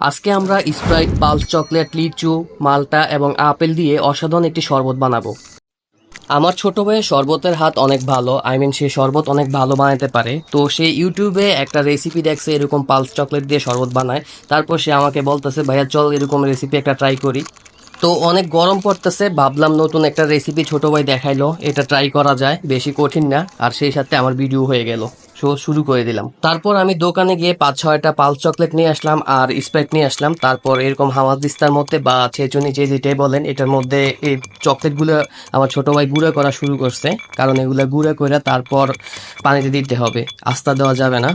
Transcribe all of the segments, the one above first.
আজকে আমরা Sprite, pulse chocolate, লিচু, মালটা এবং আপেল দিয়ে অসাধারণ একটি শরবত বানাবো। আমার ছোট ভাইয়ের শরবতের হাত অনেক ভালো, আই মিন সে শরবত অনেক ভালো বানাতে পারে। তো সে ইউটিউবে একটা রেসিপি দেখছে, এরকম পালস চকলেট দিয়ে শরবত বানায়। তারপর সে আমাকে বলতেছে, ভাইয়া, চল এরকম রেসিপি একটা ট্রাই করি। তো অনেক গরম পড়তেছে, ভাবলাম নতুন একটা রেসিপি ছোট ভাই দেখাইলো। এটা ট্রাই করা যায়, বেশি কঠিন না। আর সেই সাথে আমার ভিডিও হয়ে গেল। শো শুরু করে দিলাম। তারপর আমি দোকানে গিয়ে পাঁচ, ছয়টা পালস চকলেট নিয়ে আসলাম আর স্প্রাইট নিয়ে আসলাম। তারপর এরকম হামাজ দিস্তার মধ্যে বা ছেচুনি যে যেটাই বলেন, এটার মধ্যে এই চকলেটগুলো আমার ছোট ভাই গুঁড়ো করা শুরু করছে। কারণ এগুলো গুঁড়া করে তারপর পানিতে দিতে হবে। আস্তা দেওয়া যাবে না।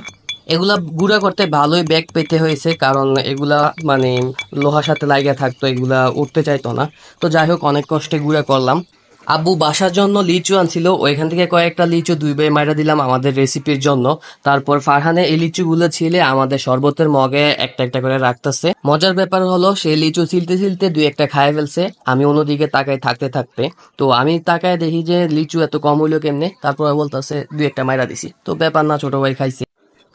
এগুলা গুঁড়া করতে ভালোই ব্যাগ পেতে হয়েছে। কারণ এগুলা মানে লোহার সাথে লাগিয়ে থাকতো, এগুলা উঠতে চাইতো না। তো যাই হোক, অনেক কষ্টে গুঁড়া করলাম। আব্বু বাসার জন্য লিচু আনছিল, ওইখান থেকে কয়েকটা লিচু দুই বে মাইরা দিলাম আমাদের রেসিপির জন্য। তারপর ফারহানে এই লিচুগুলো ছিলে আমাদের শরবতের মগে একটা একটা করে রাখতেছে। মজার ব্যাপার হলো সেই লিচু ছিলতে ছিলতে দুই একটা খায় ফেলছে, আমি অন্যদিকে তাকায় থাকতে থাকতে। তো আমি তাকায় দেখি যে লিচু এত কম হইল কেমনে? তারপর বলতেছে, দুই একটা মাইরা দিছি। তো ব্যাপার না, ছোট ভাই খাইছে।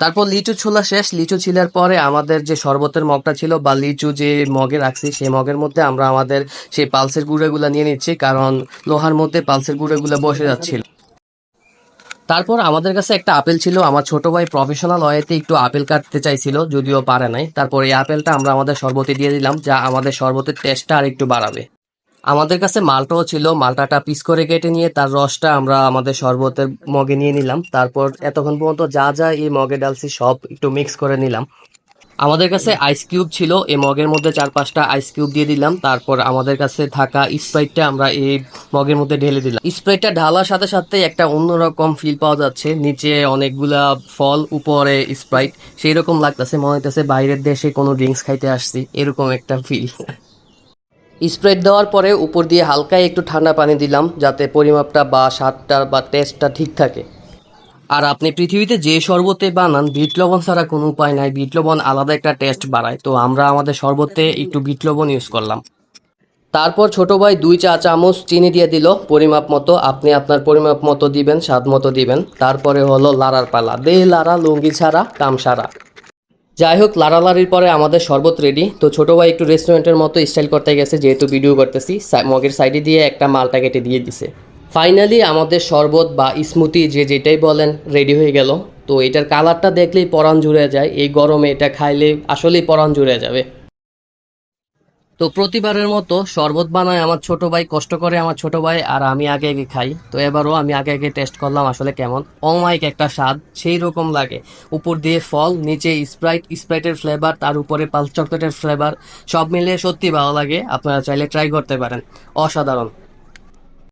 তারপর লিচু ছোলা শেষ। লিচু ছিলার পরে আমাদের যে শরবতের মগটা ছিল বা লিচু যে মগে রাখছি, সেই মগের মধ্যে আমরা আমাদের সেই পালসের গুঁড়োগুলো নিয়ে নিচ্ছি, কারণ লোহার মধ্যে পালসের গুঁড়োগুলো বসে যাচ্ছিল। তারপর আমাদের কাছে একটা আপেল ছিল। আমার ছোট ভাই প্রফেশনাল ওয়েতে একটু আপেল কাটতে চাইছিল, যদিও পারে নাই। তারপর এই আপেলটা আমরা আমাদের শরবতে দিয়ে দিলাম, যা আমাদের শরবতের টেস্টটা আর একটু বাড়াবে। আমাদের কাছে মালটাও ছিল, মালটাটা পিস করে কেটে নিয়ে তার রসটা আমরা আমাদের শরবতের মগে নিয়ে নিলাম। তারপর এতক্ষণ পর্যন্ত যা যা এই মগে ডালছি সব একটু মিক্স করে নিলাম। আমাদের কাছে আইস কিউব ছিল, এই মগের মধ্যে চার পাঁচটা আইস কিউব দিয়ে দিলাম। তারপর আমাদের কাছে থাকা স্প্রাইটটা আমরা এই মগের মধ্যে ঢেলে দিলাম। স্প্রাইটটা ঢালার সাথে সাথে একটা অন্যরকম ফিল পাওয়া যাচ্ছে। নিচে অনেকগুলা ফল, উপরে স্প্রাইট সেই রকম লাগতেছে। মনে হইতেছে বাইরের দেশে কোনো ড্রিঙ্কস খাইতে আসছি। এরকম একটা ফিল স্প্রেড দেওয়ার পরে উপর দিয়ে হালকায় একটু ঠান্ডা পানি দিলাম, যাতে পরিমাপটা বা স্বাদটা বা টেস্টটা ঠিক থাকে। আর আপনি পৃথিবীতে যে শরবতে বানান, বিট লবণ ছাড়া কোনো উপায় নাই। বিট লবণ আলাদা একটা টেস্ট বাড়ায়। তো আমরা আমাদের শরবতে একটু বিট লবণ ইউজ করলাম। তারপর ছোট ভাই দুই চা চামচ চিনি দিয়ে দিল। পরিমাপ মতো, আপনি আপনার পরিমাপ মতো দিবেন, স্বাদ মতো দিবেন। তারপরে হলো লারার পালা। দে লারা লুঙ্গি ছাড়া কাম সারা যাই হোক, লাড়ালাড়ির পরে আমাদের শরবত রেডি তো ছোট ভাই একটু রেস্টুরেন্টের মতো স্টাইল করতে গেছে, যেহেতু ভিডিও করতেছি। মগের সাইডে দিয়ে একটা মালটা কেটে দিয়ে দিছে। ফাইনালি আমাদের শরবত বা স্মুতি যে যেটাই বলেন রেডি হয়ে গেল। তো এটার কালারটা দেখলেই পরাণ জুড়ে যায়। এই গরমে এটা খাইলে আসলেই পরাণ জুড়ে যাবে। তো প্রতিবারের মতো শরবত বানায় আমার ছোট ভাই, কষ্ট করে আমার ছোট ভাই, আর আমি আগে আগে খাই। তো এবারও আমি আগে আগে টেস্ট করলাম আসলে কেমন। অমাইক একটা স্বাদ, সেই রকম লাগে। উপর দিয়ে ফল, নিচে স্প্রাইট, স্প্রাইটের ফ্লেভার তার উপরে পাল চকলেটের ফ্লেভার সব মিলিয়ে সত্যি ভালো লাগে। আপনারা চাইলে ট্রাই করতে পারেন। অসাধারণ।